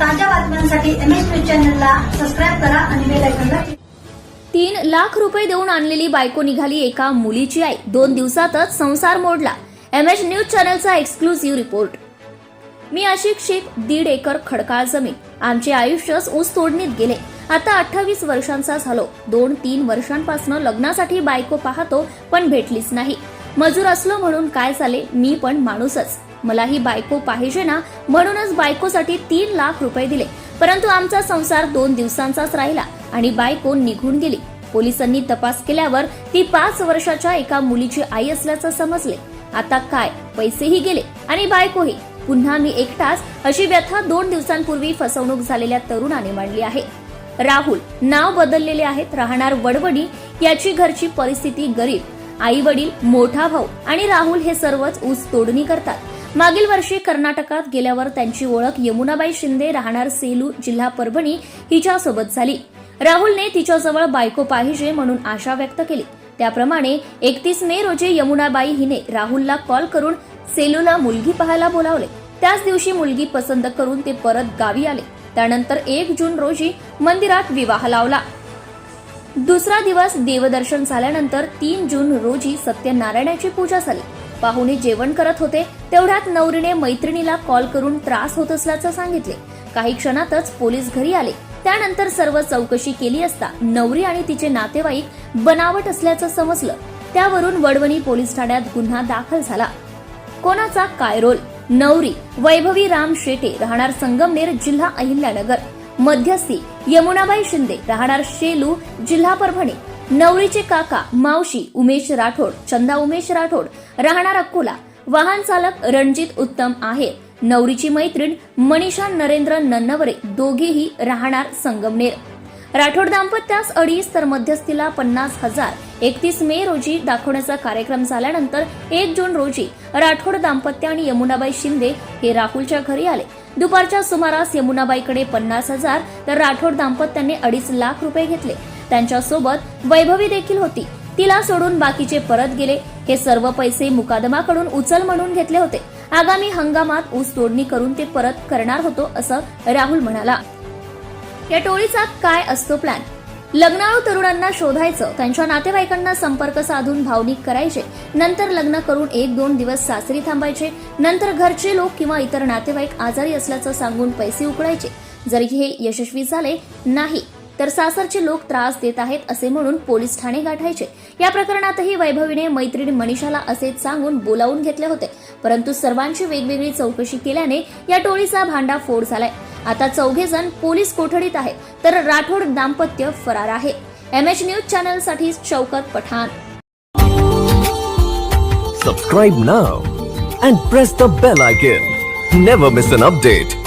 ताज्या बातम्यांसाठी M S news चॅनलला सबस्क्राईब करा आणि बेल आयकॉनला तीन लाख रुपये देऊन आणलेली बायको निघाली एका मुलीची आई. दोन दिवसातच संसार मोडला. एम एच न्यूज चॅनलचा एक्सक्लुझिव्ह रिपोर्ट मी आशिक शेख दीड एकर खडकाळ जमीन. आमचे आयुष्यच ऊस तोडणीत गेले. आता अठ्ठावीस वर्षांचा झालो. दोन तीन वर्षांपासून लग्नासाठी बायको पाहतो पण भेटलीच नाही. मजूर असलो म्हणून काय झाले मी पण माणूसच. मला ही बायको पाहिजे ना म्हणूनच बायकोसाठी तीन लाख रुपये दिले. परंतु आमचा संसार दोन दिवसांचाच राहिला आणि बायको निघून गेली. पोलिसांनी तपास केल्यावर ती पाच वर्षाच्या एका मुलीची आई असल्याचं समजले. आता काय? पैसेही गेले आणि बायकोही. पुन्हा मी एकटाच अशी व्यथा दोन दिवसांपूर्वी फसवणूक झालेल्या तरुणाने मांडली आहे. राहुल नाव बदललेले आहेत राहणार वडवडी याची घरची परिस्थिती गरीब. आई वडील मोठा भाऊ आणि राहुल हे सर्वच ऊस तोडणी करतात. मागील वर्षी कर्नाटकात गेल्यावर त्यांची ओळख यमुनाबाई शिंदे राहणार सेलू जिल्हा परभणी हिच्यासोबत झाली. राहुलने तिच्याजवळ बायको पाहिजे म्हणून आशा व्यक्त केली. त्याप्रमाणे एकतीस मे रोजी यमुनाबाई हिने राहुलला कॉल करून सेलूला मुलगी पाहायला बोलावले. त्याच दिवशी मुलगी पसंत करून ते परत गावी आले. त्यानंतर एक जून रोजी मंदिरात विवाह लावला. दुसरा दिवस देवदर्शन झाल्यानंतर तीन जून रोजी सत्यनारायणाची पूजा झाली. पाहुणे जेवण करत होते तेवढ्यात नवरीने मैत्रिणीला कॉल करून त्रास होत असल्याचं सांगितले. काही क्षणातच पोलीस घरी आले. त्यानंतर सर्व चौकशी केली असता नवरी आणि तिचे नातेवाईक बनावट असल्याचं समजलं. त्यावरून वडवणी पोलीस ठाण्यात गुन्हा दाखल झाला. कोणाचा काय रोल? नवरी वैभवी राम शेटे राहणार संगमनेर जिल्हा अहिल्यानगर. मध्यस्थी यमुनाबाई शिंदे राहणार शेलू जिल्हा परभणी. नवरीचे काका मावशी उमेश राठोड चंदा उमेश राठोड राहणार अकोला. वाहन चालक रणजित उत्तम आहेत नवरीची मैत्रीण मनीषा नरेंद्र नन्नवरे दोघेही राहणार संगमनेर. राठोड दाम्पत्यास अडीच तर मध्यस्थीला पन्नास हजार. एकतीस मे रोजी दाखवण्याचा कार्यक्रम झाल्यानंतर एक जून रोजी राठोड दाम्पत्य आणि यमुनाबाई शिंदे हे राहुलच्या घरी आले. दुपारच्या सुमारास यमुनाबाईकडे पन्नास हजार तर राठोड दाम्पत्याने अडीच लाख रुपये घेतले. त्यांच्यासोबत वैभवी देखील होती. तिला सोडून बाकीचे परत गेले. हे सर्व पैसे मुकादमाकडून उचल म्हणून घेतले होते. आगामी हंगामात ऊस तोडणी करून ते परत करणार होतो असं राहुल म्हणाला. या टोळीचा काय असतो प्लॅन लग्नाळू तरुणांना शोधायचं त्यांच्या नातेवाईकांना संपर्क साधून भावनिक करायचे नंतर लग्न करून एक दोन दिवस सासरी थांबायचे नंतर घरचे लोक किंवा इतर नातेवाईक आजारी असल्याचं सांगून पैसे उकळायचे. जरी हे यशस्वी झाले नाही तर सासरचे लोक त्रास देत आहेत असे म्हणून पोलीस ठाणे गाठायचे. या प्रकरणातही वैभवीने मैत्रीण मनीषाला असेच सांगून बोलावून घेतले होते. परंतु सर्वांची वेगवेगळी चौकशी केल्याने या टोळीचा भांडा फोड झालाय. आता चौघे जण पोलीस कोठडीत आहेत तर राठोड दाम्पत्य फरार आहे. M H news चॅनलसाठी Shaukat Pathan. Subscribe now and press the bell icon never miss an update